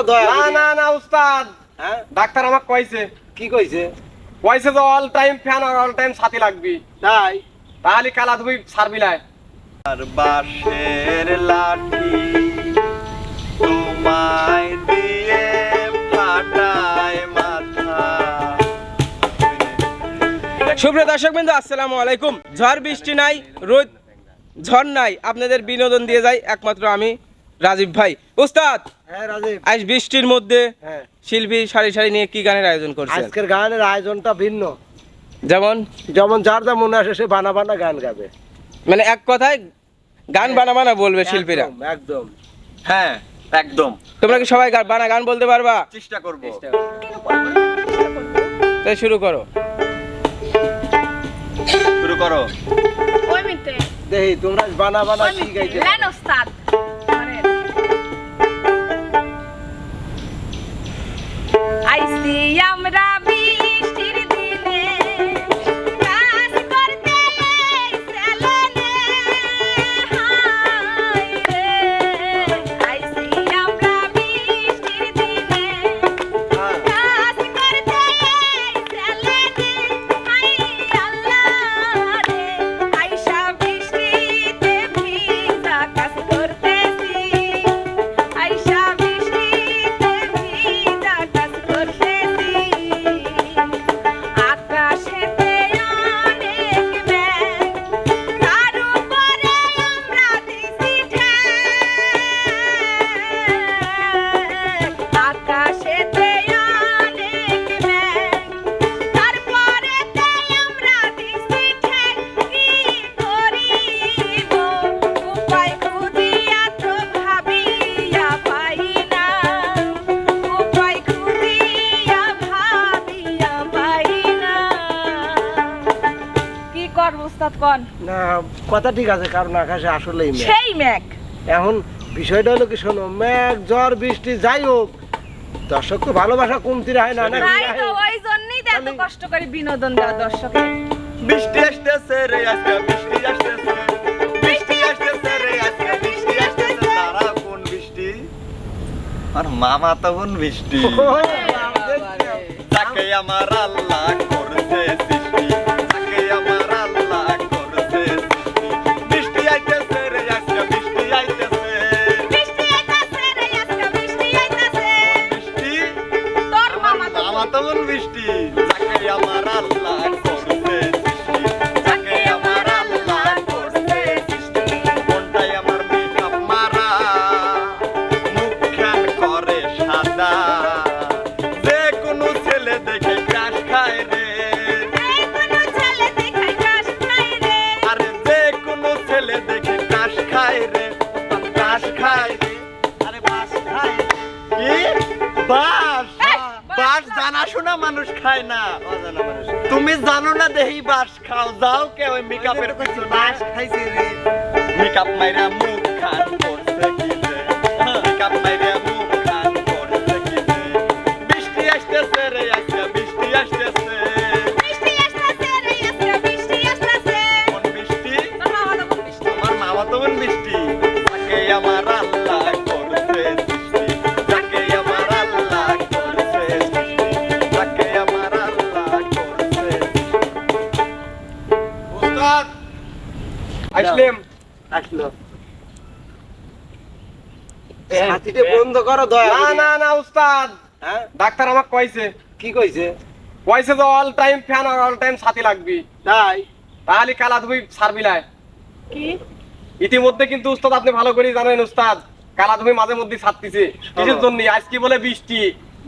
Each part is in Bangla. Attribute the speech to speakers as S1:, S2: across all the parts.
S1: করো দয়া
S2: না না না উস্তাদ।
S1: হ্যাঁ?
S2: ডাক্তার আমাকে কইছে।
S1: কি কইছে?
S2: কইছে যে অল টাইম ফ্যান আর অল টাইম ছাতি লাগবি।
S1: তাই?
S2: তাহলে কালা সারবিলায়
S3: আর বাঁশের লাঠি তোমায় দিয়ে ফাটায় মাথা।
S4: সুপ্রিয় দর্শক বিন্দু আসসালামু আলাইকুম। ঝড় বৃষ্টি নাই রোদ ঝড় নাই। আপনাদের বিনোদন দিয়ে যাই। একমাত্র আমি রাজীব ভাই উস্তাদ
S1: হ্যাঁ রাজীব।
S4: আজ বৃষ্টির মধ্যে
S1: হ্যাঁ।
S4: শিল্পী সারি সারি নিয়ে কি গানের আয়োজন করছে
S1: আজকের গানের আয়োজনটা ভিন্ন।
S4: যেমন?
S1: যেমন যার যা মনে আসে সে বানা বানা গান গাবে।
S4: মানে এক কথায় গান বানা বানা বলবে শিল্পীরা।
S1: একদম,
S3: হ্যাঁ একদম।
S4: তোমরা কি সবাই বানা গান বলতে পারবা?
S3: চেষ্টা করব।
S4: তাই শুরু করো।
S3: শুরু করো।
S5: ওই মিনিটে
S1: দেখি তোমরা বানা বানা কি গাইছে
S5: লেন ওস্তাদ। আইসি আমরা কন
S1: না কথা ঠিক আছে কারণ আকাশে আসলেই মেঘ।
S5: সেই ম্যাক
S1: এখন বিষয়টা হলো কি শোনো মেঘ ঝড় বৃষ্টি যাই হোক দর্শক তো ভালোবাসা কমতি রায় না
S5: তো ওই জন্যই তো এত কষ্ট করে বিনোদন দেওয়া দর্শকের
S3: বৃষ্টি আসতেছে রে আজকে বৃষ্টি আসতেছে। বৃষ্টি আসতেছে রে আজকে বৃষ্টি আসতেছে। তারা কোন বৃষ্টি? আর মামা তখন বৃষ্টি? তাকে আমার আল্লাহ করছে দেহি বাস খাও যাও কে ওই মেকআপের কিছু বাস
S1: খাইছে রে।
S3: মেকআপ মাইরা মুখ খান করছে কি রে মেকআপ মাইরা
S1: আসলো। ছাতিতে বন্ধ করো দয়া
S2: না না না উস্তাদ।
S1: হ্যাঁ?
S2: ডাক্তার আমাকে কইছে।
S1: কি কইছে?
S2: কইছে যে অল টাইম ফ্যান আর অল টাইম ছাতি লাগবি।
S1: তাই?
S2: তাহলে কালা সারবিলায়
S5: কি?
S2: ইতিমধ্যে কিন্তু উস্তাদ আপনি ভালো করে জানেন উস্তাদ কালা ধুবি মাঝে মধ্যে ছাড়তিছে। কিসের জন্য? আজকে বলে বৃষ্টি।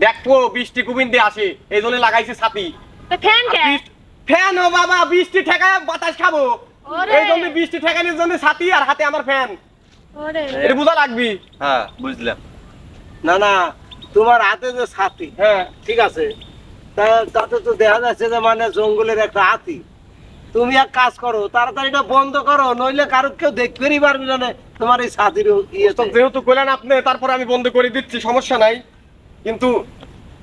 S2: দেখব বৃষ্টি কুবিন দিয়ে আসে। এই জন্য লাগাইছে ছাতি।
S5: ফ্যান কে?
S2: ফ্যান ও বাবা বৃষ্টি ঠেকায় বাতাস খাব। এই জন্য বৃষ্টি ঠেকানোর জন্য ছাতি আর হাতে আমার ফ্যান। এটা বোঝা লাগবি?
S3: হ্যাঁ বুঝলাম।
S1: না না তোমার হাতে যে ছাতি
S2: হ্যাঁ
S1: ঠিক আছে। তা তাতে তো দেখা যাচ্ছে যে মানে জঙ্গলের একটা হাতি। তুমি এক কাজ করো তাড়াতাড়ি এটা বন্ধ করো নইলে কারও কেউ দেখতেই পারবি না তোমার এই ছাতির
S2: তো যেহেতু কইলেন আপনি তারপরে আমি বন্ধ করে দিচ্ছি সমস্যা নাই। কিন্তু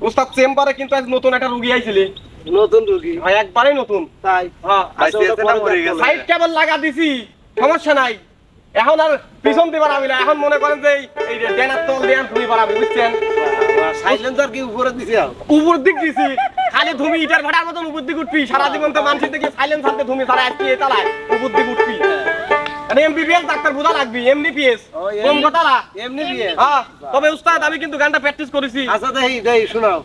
S2: উস্তাদ চেম্বারে কিন্তু আজ নতুন একটা রুগী আইছিলি।
S1: নতুন রোগী।
S2: হ্যাঁ, নতুন।
S1: তাই?
S2: হ্যাঁ সাইড কেবল লাগা দিছি সমস্যা নাই। এখন আর পিছন দিবার আমি এখন মনে করেন যে এই তল দিয়ে ভূমি বুঝছেন?
S5: সাইলেন্সার কি দিছি
S2: উপর দিক দিছি। খালি ধুমি ইটার ভাটার মতন উপর দিক উঠবি। সারা জীবন তো মানুষের সাইলেন্সার দিয়ে ধুমি সারা উপর দিক উঠবি। মানে আরে এমবিবিএস ডাক্তার বুঝা লাগবি
S5: এমবিবিএস
S2: কম কথা
S5: না এমবিবিএস
S2: হ্যাঁ তবে উস্তাদ আমি কিন্তু গানটা প্র্যাকটিস করেছি।
S5: আচ্ছা দেই দেই শোনাও।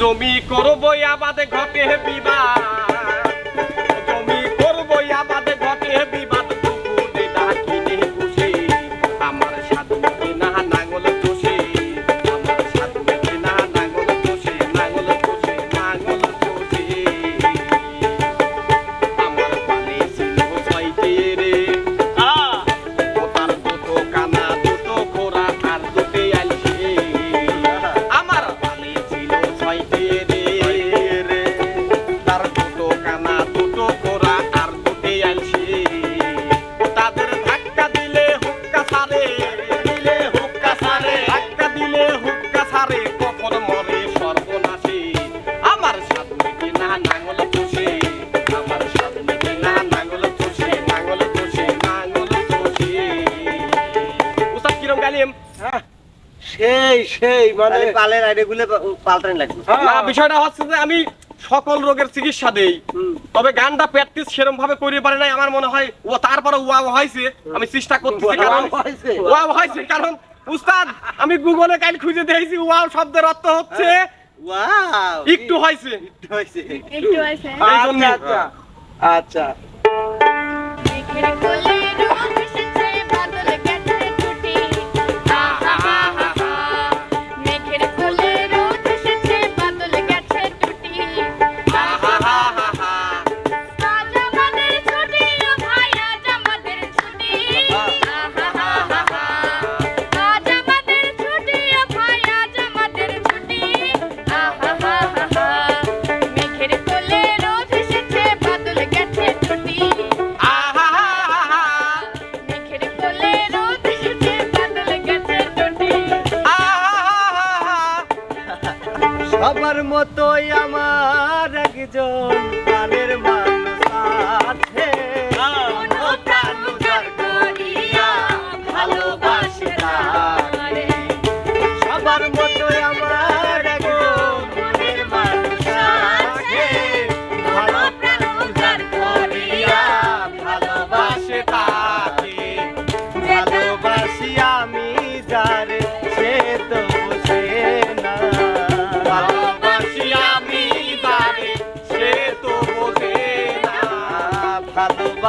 S2: জমি করব আবাদে ঘটে
S5: বিবাহ সেই মানে
S3: পালের আইডিয়াগুলো পাল্টান লাগবে। হ্যাঁ।
S2: না বিষয়টা হচ্ছে যে আমি সকল রোগের চিকিৎসা দেই। তবে গানটা প্র্যাকটিস সেরকম ভাবে করিয়ে পারে নাই আমার মনে হয় ও তারপরে ওয়াও হয়েছে আমি চেষ্টা করতেছি কারণ
S5: ওয়াও হয়েছে
S2: কারণ উস্তাদ আমি গুগলে কাল খুঁজে দিয়েছি ওয়াও শব্দের অর্থ হচ্ছে হ্যাঁ।
S3: ওয়াও
S2: একটু হয়েছে।
S1: একটু হয়েছে।
S2: একটু হয়েছে।
S5: আচ্ছা। আচ্ছা।, আচ্ছা।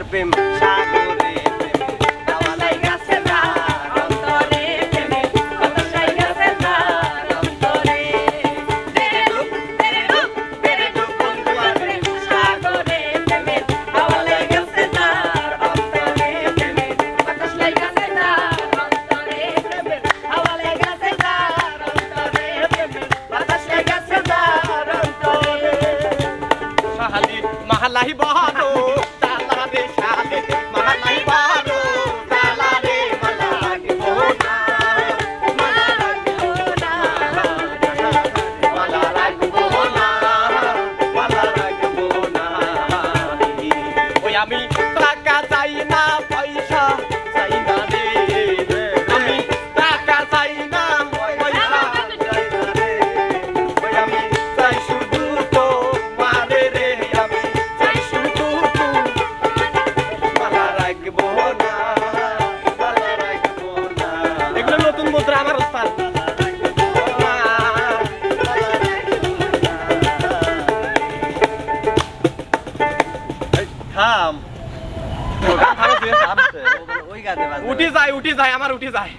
S2: yapayım? Sen...
S3: উঠি যায় উঠি যায় আমার উঠি যায়।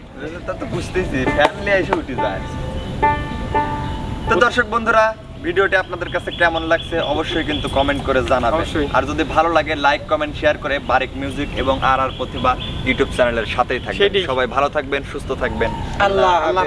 S2: তা তো বুঝতেছি ফ্যামিলি এসে উঠে যায়। তো দর্শক বন্ধুরা ভিডিওটি আপনাদের কাছে কেমন লাগছে অবশ্যই কিন্তু কমেন্ট করে জানাবেন। আর যদি ভালো লাগে লাইক কমেন্ট শেয়ার করে বারেক মিউজিক এবং আর আর প্রতিভা ইউটিউব চ্যানেলের সাথেই থাকবেন। সবাই ভালো থাকবেন সুস্থ থাকবেন।
S1: আল্লাহ
S3: আল্লাহ।